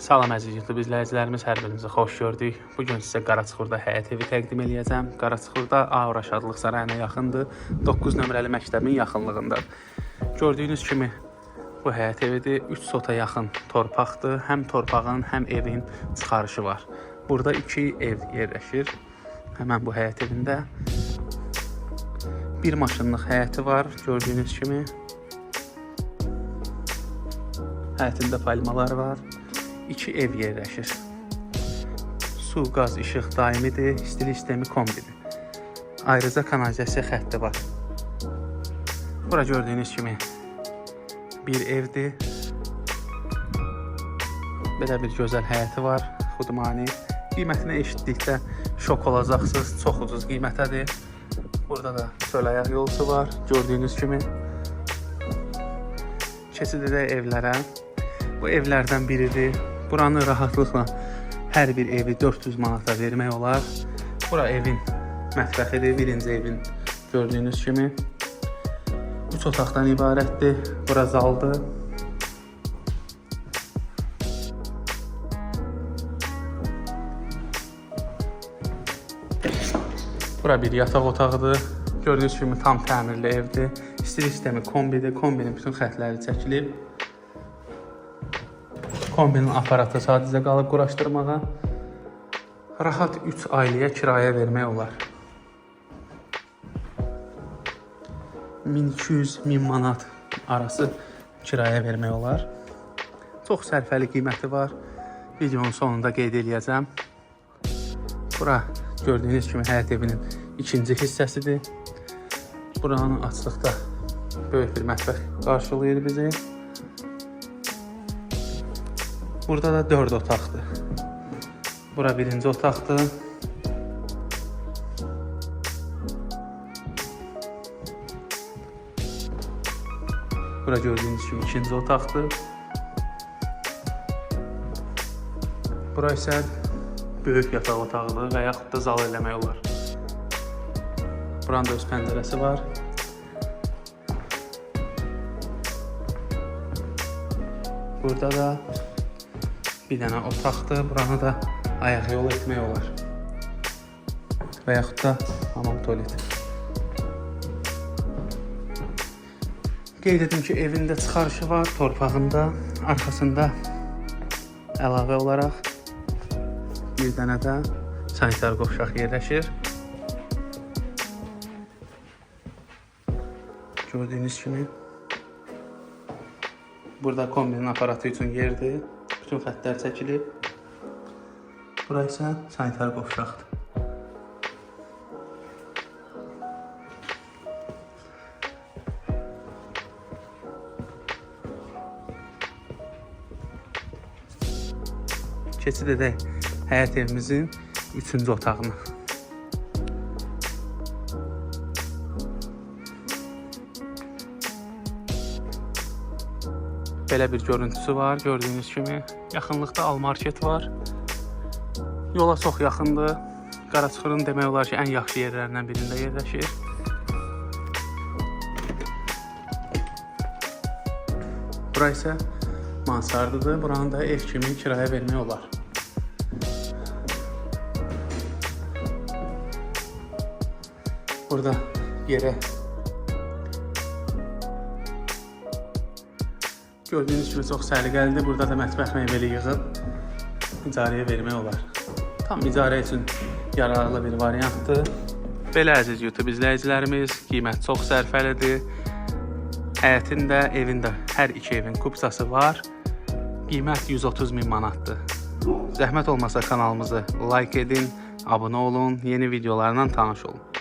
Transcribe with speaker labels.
Speaker 1: Salam əziz YouTube izləyicilərimiz, hər birinizi xoş gördük. Bu gün sizə Qaraçıxurda həyət evi təqdim eləyəcəm. Qaraçıxurda Aura Şadlıq Sarayına yaxındır. 9 nömrəli məktəbin yaxınlığındadır. Gördüyünüz kimi bu həyət evidir. 3 sota yaxın torpaqdır. Həm torpağın, həm evin çıxarışı var. Burada 2 ev yerləşir. Həmən bu həyət evində bir maşınlıq həyəti var, gördüyünüz kimi. Həyətində palmalar var. İki ev yerləşir. Su, qaz, işıq daimidir, istilik sistemi kombidir. Ayrıca kanalizasiya xətti var. Bura gördüyünüz kimi bir evdir. Belə bir gözəl həyəti var, xudmani. Qiymətini eşitdikdə şok olacaqsınız, çox ucuz qiymətədir. Burada da çöl ayaq yolusu var, gördüyünüz kimi. Keçid edək evlərə. Bu evlərdən biridir. Buranı rahatlıqla hər bir evi 400 manata vermək olar. Bura evin mətbəxidir, birinci evin gördüyünüz kimi. 3 otaqdan ibarətdir. Bura zaldır. Bura bir yataq otağıdır. Gördüyünüz kimi tam təmirli evdir. İstilik sistemi kombidir. Kombinin bütün xətləri çəkilib. Kombinin aparatı sadəcə qalıb quraşdırmağa. Rahat 3 ailəyə kirayə vermək olar. 1200-1000 manat arası kirayə vermək olar. Çox sərfəli qiyməti var. Videonun sonunda qeyd eləyəcəm. Bura gördüyünüz kimi həyət evinin ikinci hissəsidir. Buranı açdıqda böyük bir mətbəx qarşılayır bizi. Burada da 4 otaqdır. Bura birinci otaqdır. Bura gördüyünüz kimi ikinci otaqdır. Bura isə böyük yataq otağıdır və yaxud da zal eləmək olar. Buranın da öz pəncərəsi var. Burada da bir dənə otaqdır. Buranı da ayaq yolu etmək olar. Və yaxud da hamam tualet. Qeyd edim ki, evində çıxarışı var, torpağında, arxasında əlavə olaraq bir dənə də sanitar qovşaq yerləşir. Gördüyünüz kimi burada kombinin aparatı üçün yerdir. Bütün xəttlər çəkilib. Bura isə sanitar qovşaqdır. Keçid edək həyət evimizin 3-cü otağına. Belə bir görüntüsü var, gördüyünüz kimi. Yaxınlıqda Almarket var. Yola çox yaxındır. Qaraçıxırın demək olar ki, ən yaxşı yerlərindən birində yerləşir. Bura isə mansardıdır. Buranı da ev kimi kirayə vermək olar. Burada yerə Gördüyünüz kimi çox səliqəlidir. Burada da mətbəx meyvəli yığıb icarəyə vermək olar. Tam icarə üçün yararlı bir variantdır. Belə əziz YouTube izləyicilərimiz, qiymət çox sərfəlidir. Həyətində, evində hər iki evin kupsası var. Qiymət 130 min manatdır. Zəhmət olmasa kanalımızı like edin, abunə olun, yeni videolarla tanış olun.